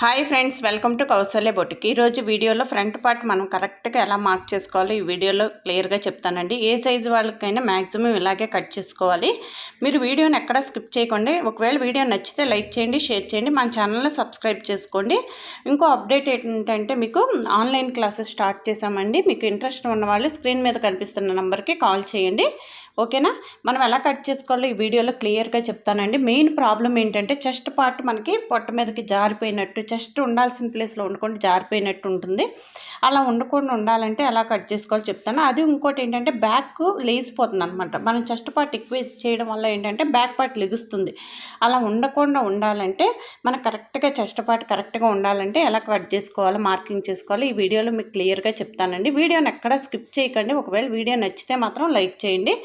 Hi friends welcome to Kausalya boutique. ఈరోజు వీడియోలో front part మనం కరెక్ట్గా ఎలా మార్క్ చేసుకోవాలో ఈ వీడియోలో క్లియర్గా చెప్తానండి. ఏ సైజు వాళ్ళకైనా మ్యాక్సిమం ఇలాగే కట్ చేసుకోవాలి. మీరు వీడియోని ఎక్కడ స్కిప్ చేయకండి. ఒకవేళ వీడియో నచ్చితే లైక్ చేయండి షేర్ చేయండి మన ఛానల్ని సబ్స్క్రైబ్ చేసుకోండి. ఇంకో అప్డేట్ ఏంటంటే మీకు ఆన్లైన్ క్లాసెస్ స్టార్ట్ చేశామండి. మీకు ఇంట్రెస్ట్ ఉన్న వాళ్ళు స్క్రీన్ మీద కనిపిస్తున్న నెంబర్కి కాల్ చేయండి. ఓకేనా? మనం ఎలా కట్ చేసుకోవాలో ఈ వీడియోలో క్లియర్గా చెప్తానండి. మెయిన్ ప్రాబ్లం ఏంటంటే చెస్ట్ పార్ట్ మనకి పొట్ట మీదకి జారిపోయినట్టు చెస్ట్ ఉండాల్సిన ప్లేస్లో ఉండకుండా జారిపోయినట్టు ఉంటుంది. అలా ఉండకుండా ఉండాలంటే ఎలా కట్ చేసుకోవాలో చెప్తాను. అది ఇంకోటి ఏంటంటే బ్యాక్ లేసిపోతుంది అనమాట మనం చెస్ట్ పార్ట్ ఎక్కువ చేయడం వల్ల ఏంటంటే బ్యాక్ పార్ట్ లెగుస్తుంది. అలా ఉండకుండా ఉండాలంటే మన కరెక్ట్గా చెస్ట్ పార్ట్ కరెక్ట్గా ఉండాలంటే ఎలా కట్ చేసుకోవాలో మార్కింగ్ చేసుకోవాలో ఈ వీడియోలో మీకు క్లియర్గా చెప్తానండి. వీడియోని ఎక్కడ స్కిప్ చేయకండి. ఒకవేళ వీడియో నచ్చితే మాత్రం లైక్ చేయండి.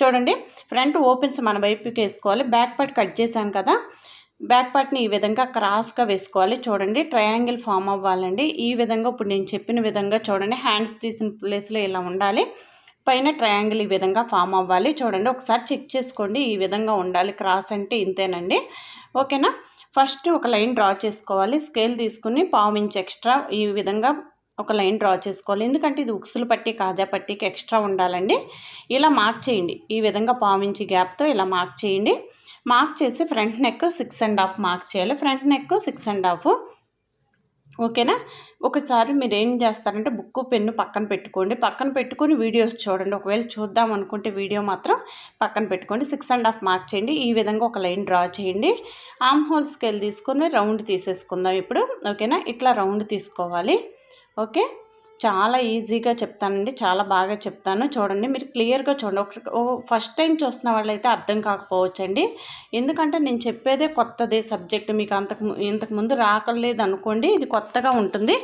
చూడండి ఫ్రంట్ ఓపెన్స్ మన వైపుకి వేసుకోవాలి. బ్యాక్ పార్ట్ కట్ చేసాం కదా బ్యాక్ పార్ట్ని ఈ విధంగా క్రాస్గా వేసుకోవాలి. చూడండి ట్రయాంగిల్ ఫామ్ అవ్వాలండి. ఈ విధంగా ఇప్పుడు నేను చెప్పిన విధంగా చూడండి హ్యాండ్స్ తీసిన ప్లేస్లో ఇలా ఉండాలి. పైన ట్రయాంగిల్ ఈ విధంగా ఫామ్ అవ్వాలి. చూడండి ఒకసారి చెక్ చేసుకోండి ఈ విధంగా ఉండాలి. క్రాస్ అంటే ఇంతేనండి. ఓకేనా? ఫస్ట్ ఒక లైన్ డ్రా చేసుకోవాలి. స్కేల్ తీసుకుని పావు ఇంచ్ ఎక్స్ట్రా ఈ విధంగా ఒక లైన్ డ్రా చేసుకోవాలి. ఎందుకంటే ఇది ఉక్సులు పట్టి కాజా పట్టికి ఎక్స్ట్రా ఉండాలండి. ఇలా మార్క్ చేయండి. ఈ విధంగా పావించి గ్యాప్తో ఇలా మార్క్ చేయండి. మార్క్ చేసి front neck six and half mark చేయాలి. Front neck six and half. ఓకేనా? ఒకసారి మీరు ఏం చేస్తారంటే బుక్ పెన్ను పక్కన పెట్టుకోండి. పక్కన పెట్టుకొని వీడియోస్ చూడండి. ఒకవేళ చూద్దాం అనుకుంటే వీడియో మాత్రం పక్కన పెట్టుకోండి. సిక్స్ అండ్ హాఫ్ మార్క్ చేయండి. ఈ విధంగా ఒక లైన్ డ్రా చేయండి. ఆమ్ హోల్ స్కేల్ తీసుకొని రౌండ్ తీసేసుకుందాం ఇప్పుడు. ఓకేనా? ఇట్లా రౌండ్ తీసుకోవాలి. ఓకే చాలా ఈజీగా చెప్తానండి. చాలా బాగా చెప్తాను. చూడండి మీరు క్లియర్గా చూడండి. ఒక ఫస్ట్ టైం చూస్తున్న వాళ్ళైతే అర్థం కాకపోవచ్చండి. ఎందుకంటే నేను చెప్పేదే కొత్తదే సబ్జెక్ట్. మీకు అంతకు ఇంతకు ముందు రాకలేదు అనుకోండి ఇది కొత్తగా ఉంటుంది.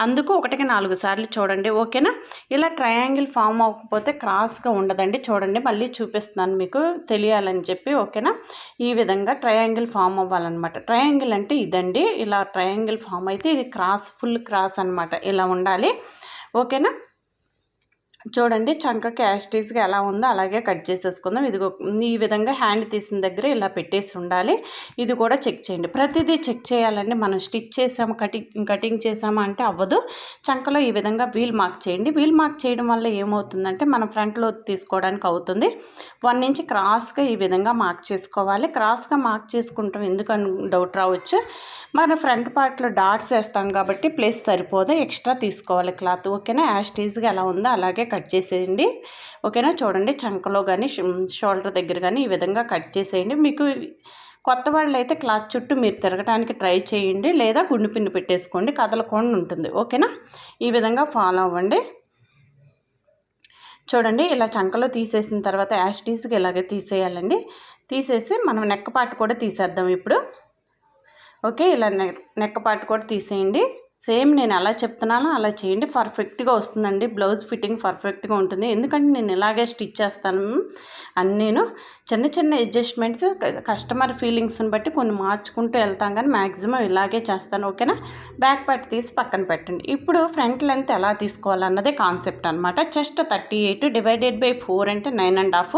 అందుకు ఒకటికి నాలుగు సార్లు చూడండి. ఓకేనా? ఇలా ట్రయాంగిల్ ఫామ్ అవ్వకపోతే క్రాస్గా ఉండదండి. చూడండి మళ్ళీ చూపిస్తున్నాను మీకు. తెలియాలని చెప్పి ఓకేనా? ఈ విధంగా ట్రయాంగిల్ ఫామ్ అవ్వాలన్నమాట. ట్రయాంగిల్ అంటే ఇదండి. ఇలా ట్రయాంగిల్ ఫామ్ అయితే ఇది క్రాస్ ఫుల్ క్రాస్ అనమాట ఇలా ఉండాలి. ఓకేనా? చూడండి చంక క్యాస్టీస్గా ఎలా ఉందో అలాగే కట్ చేసేసుకుందాం. ఇది ఈ విధంగా హ్యాండ్ తీసిన దగ్గర ఇలా పెట్టేసి ఉండాలి. ఇది కూడా చెక్ చేయండి. ప్రతిదీ చెక్ చేయాలండి. మనం స్టిచ్ చేసాము కటింగ్ కటింగ్ చేసామా అంటే అవ్వదు. చంకలో ఈ విధంగా వీల్ మార్క్ చేయండి. వీల్ మార్క్ చేయడం వల్ల ఏమవుతుందంటే మనం ఫ్రంట్లో తీసుకోవడానికి అవుతుంది. వన్ ఇంచ్ క్రాస్గా ఈ విధంగా మార్క్ చేసుకోవాలి. క్రాస్గా మార్క్ చేసుకుంటాం. ఎందుకని డౌట్ రావచ్చు? మన ఫ్రంట్ పార్ట్లో డాట్స్ వేస్తాం కాబట్టి ప్లేస్ సరిపోదు ఎక్స్ట్రా తీసుకోవాలి క్లాత్. ఓకేనా? యాస్టీజ్గా ఎలా ఉందో అలాగే కట్ చేసేయండి. ఓకేనా? చూడండి చంకలో కానీ షోల్డర్ దగ్గర కానీ ఈ విధంగా కట్ చేసేయండి. మీకు కొత్త వాళ్ళు అయితే క్లాత్ చుట్టూ మీరు తిరగడానికి ట్రై చేయండి. లేదా గుండు పిండి పెట్టేసుకోండి. కదలకుండా ఉంటుంది. ఓకేనా? ఈ విధంగా ఫాలో అవ్వండి. చూడండి ఇలా చంకలో తీసేసిన తర్వాత యాస్టీస్కి ఇలాగే తీసేయాలండి. తీసేసి మనం నెక్ పార్ట్ కూడా తీసేద్దాం ఇప్పుడు. ఓకే ఇలా నెక్ నెక్ పార్ట్ కూడా తీసేయండి. సేమ్ నేను ఎలా చెప్తున్నానో అలా చేయండి. పర్ఫెక్ట్గా వస్తుందండి. బ్లౌజ్ ఫిట్టింగ్ పర్ఫెక్ట్గా ఉంటుంది. ఎందుకంటే నేను ఇలాగే స్టిచ్ చేస్తాను. అని నేను చిన్న చిన్న అడ్జస్ట్మెంట్స్ కస్టమర్ ఫీలింగ్స్ని బట్టి కొన్ని మార్చుకుంటూ వెళ్తాం కానీ మ్యాక్సిమం ఇలాగే చేస్తాను. ఓకేనా? బ్యాక్ పార్ట్ తీసి పక్కన పెట్టండి. ఇప్పుడు ఫ్రంట్ లెంత్ ఎలా తీసుకోవాలన్నదే కాన్సెప్ట్ అనమాట chest thirty eight divided by four అంటే నైన్ అండ్ హాఫ్.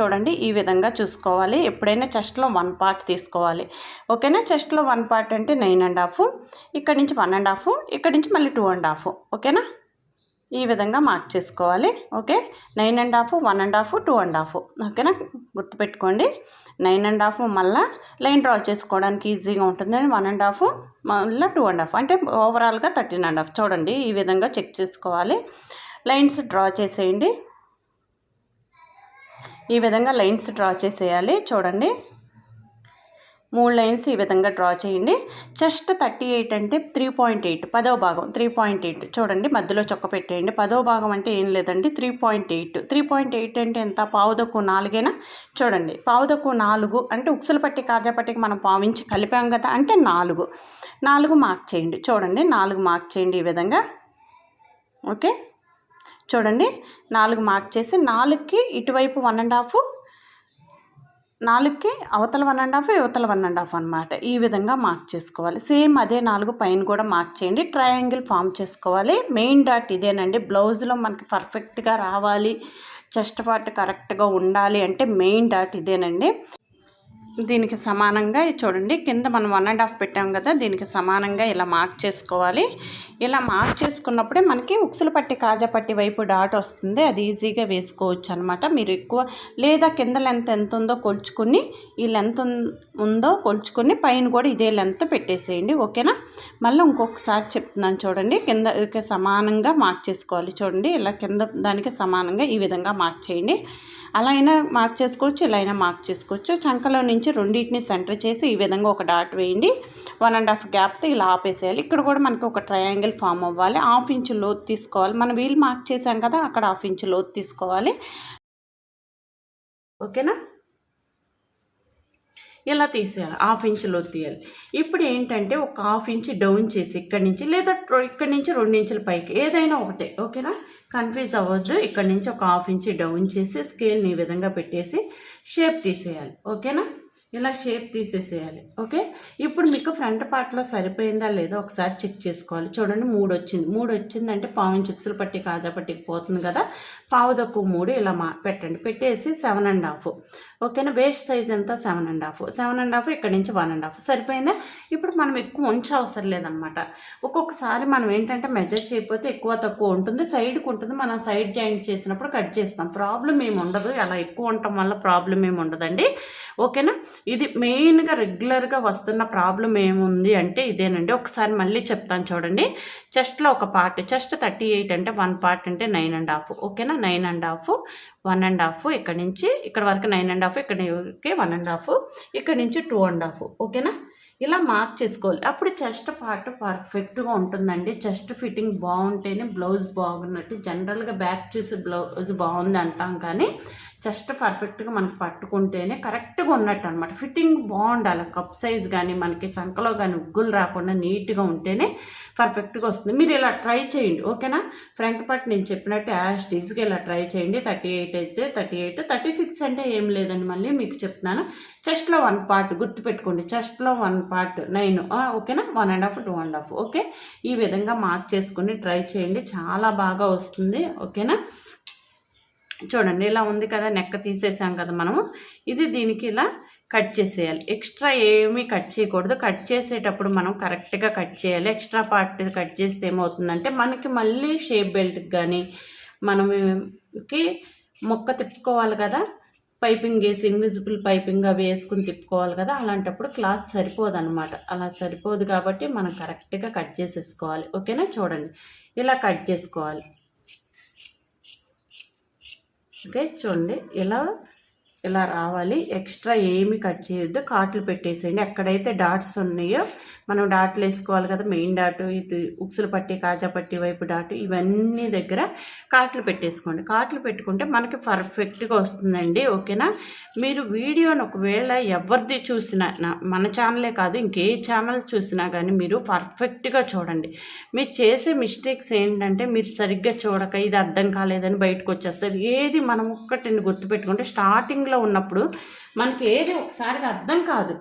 చూడండి ఈ విధంగా చూసుకోవాలి. ఎప్పుడైనా చెస్ట్లో వన్ పార్ట్ తీసుకోవాలి. ఓకేనా? చెస్ట్లో వన్ పార్ట్ అంటే నైన్ అండ్ హాఫ్. ఇక్కడ నుంచి వన్ అండ్ హాఫ్ ఇక్కడ నుంచి మళ్ళీ టూ అండ్ హాఫ్ ఓకేనా ఈ విధంగా మార్క్ చేసుకోవాలి okay nine and half one and half two and half ఓకేనా గుర్తుపెట్టుకోండి. నైన్ అండ్ హాఫ్ మళ్ళీ లైన్ డ్రా చేసుకోవడానికి ఈజీగా ఉంటుందని వన్ అండ్ హాఫ్ మళ్ళీ టూ అండ్ హాఫ్ అంటే ఓవరాల్గా థర్టీన్ అండ్ హాఫ్ చూడండి ఈ విధంగా చెక్ చేసుకోవాలి. లైన్స్ డ్రా చేసేయండి. ఈ విధంగా లైన్స్ డ్రా చేసేయాలి చూడండి. మూడు లైన్స్ ఈ విధంగా డ్రా చేయండి. జస్ట్ థర్టీ ఎయిట్ అంటే త్రీ పాయింట్ ఎయిట్ పదో భాగం త్రీ పాయింట్ ఎయిట్. చూడండి మధ్యలో చొక్క పెట్టేయండి. పదో భాగం అంటే ఏం లేదండి three point eight. Three point eight అంటే ఎంత? పావుదక్కు నాలుగేనా? చూడండి పావుదక్కు నాలుగు అంటే ఉక్సుల పట్టి కాజా పట్టికి మనం పావించి కలిపాం కదా అంటే నాలుగు. నాలుగు మార్క్ చేయండి. చూడండి నాలుగు మార్క్ చేయండి ఈ విధంగా. ఓకే? చూడండి నాలుగు మార్క్ చేసి నాలుగుకి ఇటువైపు వన్ అండ్ హాఫ్ నాలుగుకి అవతల వన్ అండ్ హాఫ్ యువతల వన్ అండ్ హాఫ్ అనమాట ఈ విధంగా మార్క్ చేసుకోవాలి. సేమ్ అదే నాలుగు పైన కూడా మార్క్ చేయండి. ట్రయాంగిల్ ఫామ్ చేసుకోవాలి. మెయిన్ డాట్ ఇదేనండి. బ్లౌజ్లో మనకి పర్ఫెక్ట్గా రావాలి. చెస్ట్ పార్ట్ కరెక్ట్గా ఉండాలి అంటే మెయిన్ డాట్ ఇదేనండి. దీనికి సమానంగా చూడండి కింద మనం వన్ అండ్ హాఫ్ పెట్టాం కదా దీనికి సమానంగా ఇలా మార్క్ చేసుకోవాలి. ఇలా మార్క్ చేసుకున్నప్పుడే మనకి ఉక్సులు పట్టి కాజా పట్టి వైపు డాట్ వస్తుంది. అది ఈజీగా వేసుకోవచ్చు అనమాట మీరు ఎక్కువ లేదా కింద లెంత్ ఎంత ఉందో కొలుచుకుని ఈ లెంత్ ఉందో కొలుచుకొని పైన కూడా ఇదే లెంత్ పెట్టేసేయండి ఓకేనా? మళ్ళీ ఇంకొకసారి చెప్తున్నాను చూడండి కింద సమానంగా మార్క్ చేసుకోవాలి చూడండి ఇలా కింద దానికి సమానంగా ఈ విధంగా మార్క్ చేయండి. అలా అయినా మార్క్ చేసుకోవచ్చు ఇలా అయినా మార్క్ చేసుకోవచ్చు. చంకలో నుంచి రెండింటిని సెంటర్ చేసి ఈ విధంగా ఒక డాట్ వేయండి వన్ అండ్ హాఫ్ గ్యాప్తో ఇలా ఆపేసేయాలి. ఇక్కడ కూడా మనకి ఒక ట్రయాంగిల్ ఫామ్ అవ్వాలి హాఫ్ ఇంచ్ లోతు తీసుకోవాలి. మనం వీల్ మార్క్ చేసాం కదా అక్కడ హాఫ్ ఇంచ్ లోతు తీసుకోవాలి. ఓకేనా? ఇలా తీసేయాలి? హాఫ్ ఇంచులో తీయాలి. ఇప్పుడు ఏంటంటే ఒక హాఫ్ ఇంచ్ డౌన్ చేసి ఇక్కడి నుంచి లేదా ఇక్కడి నుంచి రెండు ఇంచుల పైకి ఏదైనా ఒకటే ఓకేనా? కన్ఫ్యూజ్ అవ్వద్దు. ఇక్కడి నుంచి ఒక హాఫ్ ఇంచ్ డౌన్ చేసి స్కేల్ని ఈ విధంగా పెట్టేసి షేప్ తీసేయాలి ఓకేనా? ఇలా షేప్ తీసేసేయాలి. ఓకే? ఇప్పుడు మీకు ఫ్రంట్ పార్ట్లో సరిపోయిందా లేదో ఒకసారి చెక్ చేసుకోవాలి. చూడండి మూడు వచ్చింది. మూడు వచ్చిందంటే పావు చిక్సులు పట్టి కాజా పట్టికి పోతుంది కదా. పావు తక్కువ మూడు ఇలా మా పెట్టండి. పెట్టేసి సెవెన్ అండ్ హాఫ్. ఓకేనా వేస్ట్ సైజ్ ఎంత? Seven and half. Seven and half ఇక్కడ నుంచి వన్ అండ్ హాఫ్. సరిపోయిందా? ఇప్పుడు మనం ఎక్కువ ఉంచవసరం లేదనమాట. ఒక్కొక్కసారి మనం ఏంటంటే మెజర్ చేయకపోతే ఎక్కువ తక్కువ ఉంటుంది. సైడ్కి ఉంటుంది. మనం సైడ్ జాయింట్ చేసినప్పుడు కట్ చేస్తాం. ప్రాబ్లం ఏమి ఉండదు. అలా ఎక్కువ ఉండటం వల్ల ప్రాబ్లం ఏమి ఉండదండి. ఓకేనా ఇది మెయిన్గా రెగ్యులర్గా వస్తున్న ప్రాబ్లం ఏముంది అంటే ఇదేనండి. ఒకసారి మళ్ళీ చెప్తాను చూడండి. చెస్ట్లో ఒక పార్ట్ చెస్ట్ థర్టీ ఎయిట్ అంటే వన్ పార్ట్ అంటే నైన్ అండ్ హాఫ్ ఓకేనా nine and half one and half ఇక్కడ నుంచి ఇక్కడ వరకు నైన్ అండ్ హాఫ్ ఇక్కడ వన్ అండ్ హాఫ్ ఇక్కడ నుంచి టూ అండ్ హాఫ్ ఓకేనా ఇలా మార్క్ చేసుకోవాలి. అప్పుడు చెస్ట్ పార్ట్ పర్ఫెక్ట్గా ఉంటుందండి. చెస్ట్ ఫిట్టింగ్ బాగుంటేనే బ్లౌజ్ బాగున్నట్టు జనరల్గా బ్యాక్ చూసి బ్లౌజ్ బాగుంది అంటాం కానీ జస్ట్ పర్ఫెక్ట్గా మనకి పట్టుకుంటేనే కరెక్ట్గా ఉన్నట్టు అనమాట ఫిట్టింగ్ బాగుండాలి. కప్ సైజ్ కానీ మనకి చంకలో కానీ ఉగ్గులు రాకుండా నీట్గా ఉంటేనే పర్ఫెక్ట్గా వస్తుంది. మీరు ఇలా ట్రై చేయండి. ఓకేనా? ఫ్రంట్ పార్ట్ నేను చెప్పినట్టు యాష్ టీజ్గా ఇలా ట్రై చేయండి. థర్టీ ఎయిట్ అయితే థర్టీ ఎయిట్ థర్టీ సిక్స్ అంటే ఏం లేదని మళ్ళీ మీకు చెప్తున్నాను. చెస్ట్లో వన్ పార్ట్ గుర్తుపెట్టుకోండి. చెస్ట్లో వన్ పార్ట్ నైన్ ఓకేనా? One and half two and half. Okay? ఈ విధంగా మార్క్ చేసుకుని ట్రై చేయండి. చాలా బాగా వస్తుంది. ఓకేనా? చూడండి ఇలా ఉంది కదా నెక్క తీసేసాం కదా మనము. ఇది దీనికి ఇలా కట్ చేసేయాలి. ఎక్స్ట్రా ఏమీ కట్ చేయకూడదు. కట్ చేసేటప్పుడు మనం కరెక్ట్గా కట్ చేయాలి. ఎక్స్ట్రా పార్ట్ కట్ చేస్తే ఏమవుతుందంటే మనకి మళ్ళీ షేప్ బెల్ట్కి కానీ మనకి మొక్క తిప్పుకోవాలి కదా పైపింగ్ వేసి ఇన్విజిబుల్ పైపింగ్ అవి వేసుకుని తిప్పుకోవాలి కదా అలాంటప్పుడు క్లాత్ సరిపోదు అనమాట అలా సరిపోదు కాబట్టి మనం కరెక్ట్గా కట్ చేసేసుకోవాలి. ఓకేనా? చూడండి. ఇలా కట్ చేసుకోవాలి. చూడండి. ఇలా ఇలా రావాలి. ఎక్స్ట్రా ఏమి కట్ చేయొద్దు. కాట్లు పెట్టేసేయండి. ఎక్కడైతే డాట్స్ ఉన్నాయో మనం డాట్లు వేసుకోవాలి కదా. మెయిన్ డాటు ఇది ఉక్సులు పట్టి కాజా పట్టి వైపు డాటు ఇవన్నీ దగ్గర కాట్లు పెట్టేసుకోండి. కాట్లు పెట్టుకుంటే మనకి పర్ఫెక్ట్గా వస్తుందండి. ఓకేనా? మీరు వీడియోని ఒకవేళ ఎవరిది చూసినా మన ఛానలే కాదు ఇంకే ఛానల్ చూసినా కానీ మీరు పర్ఫెక్ట్గా చూడండి. మీరు చేసే మిస్టేక్స్ ఏంటంటే మీరు సరిగ్గా చూడక ఇది అర్థం కాలేదని బయటకు వచ్చేస్తారు. ఏది మనం ఒక్కటిని గుర్తుపెట్టుకుంటే స్టార్టింగ్ స్టార్టింగ్లో ఉన్నప్పుడు మనకి ఏది ఒకసారిగా అర్థం కాదు.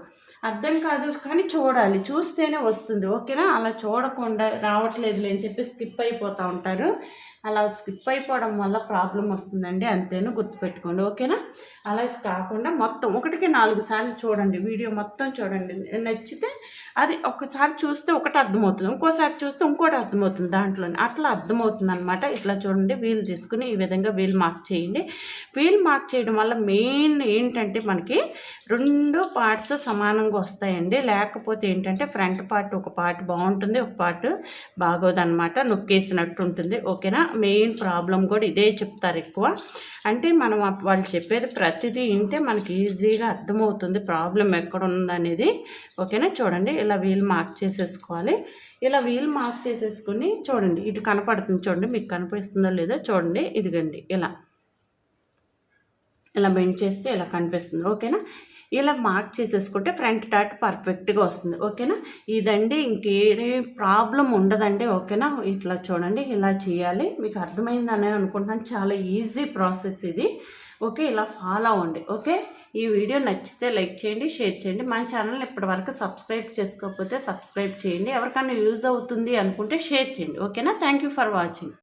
అర్థం కాదు కానీ చూడాలి. చూస్తేనే వస్తుంది. ఓకేనా? అలా చూడకుండా రావట్లేదు అని చెప్పి స్కిప్ అయిపోతూ ఉంటారు. అలా స్కిప్ అయిపోవడం వల్ల ప్రాబ్లం వస్తుందండి అంతేను గుర్తుపెట్టుకోండి ఓకేనా? అలా కాకుండా మొత్తం ఒకటికి నాలుగు సార్లు చూడండి వీడియో మొత్తం చూడండి. నచ్చితే అది ఒకసారి చూస్తే ఒకటి అర్థమవుతుంది ఇంకోసారి చూస్తే ఇంకోటి అర్థమవుతుంది దాంట్లో అట్లా అర్థమవుతుంది అనమాట ఇట్లా చూడండి వీలు తీసుకుని ఈ విధంగా వీల్ మార్క్ చేయండి. వీల్ మార్క్ చేయడం వల్ల మెయిన్ ఏంటంటే మనకి రెండు పార్ట్స్ సమానంగా వస్తాయండి. లేకపోతే ఏంటంటే ఫ్రంట్ పార్ట్ ఒక పార్ట్ బాగుంటుంది ఒక పార్ట్ బాగోదన్నమాట. నొక్కేసినట్టు ఉంటుంది ఓకేనా? మెయిన్ ప్రాబ్లం కూడా ఇదే చెప్తారు ఎక్కువ. అంటే మనం వాళ్ళు చెప్పేది ప్రతిదీ వింటే మనకి ఈజీగా అర్థమవుతుంది ప్రాబ్లం ఎక్కడ ఉందనేది. ఓకేనా? చూడండి ఇలా వీల్ మార్క్ చేసేసుకోవాలి. ఇలా వీల్ మార్క్ చేసేసుకుని చూడండి ఇటు కనపడుతుంది చూడండి మీకు కనిపిస్తుందో లేదో చూడండి ఇదిగండి ఇలా. ఇలా బెండ్ చేస్తే ఇలా కనిపిస్తుంది. ఓకేనా? ఇలా మార్క్ చేసేసుకుంటే ఫ్రంట్ డాట్ పర్ఫెక్ట్గా వస్తుంది. ఓకేనా? ఇదండి ఇంకేం ప్రాబ్లం ఉండదండి. ఓకేనా? ఇట్లా చూడండి ఇలా చేయాలి. మీకు అర్థమైందని అనుకుంటున్నాను. చాలా ఈజీ ప్రాసెస్ ఇది. ఓకే ఇలా ఫాలో అవ్వండి. ఓకే? ఈ వీడియో నచ్చితే లైక్ చేయండి షేర్ చేయండి. మన ఛానల్ ఇప్పటివరకు సబ్స్క్రైబ్ చేసుకోకపోతే సబ్స్క్రైబ్ చేయండి. ఎవరికైనా యూజ్ అవుతుంది అనుకుంటే షేర్ చేయండి. ఓకేనా? Thank for watching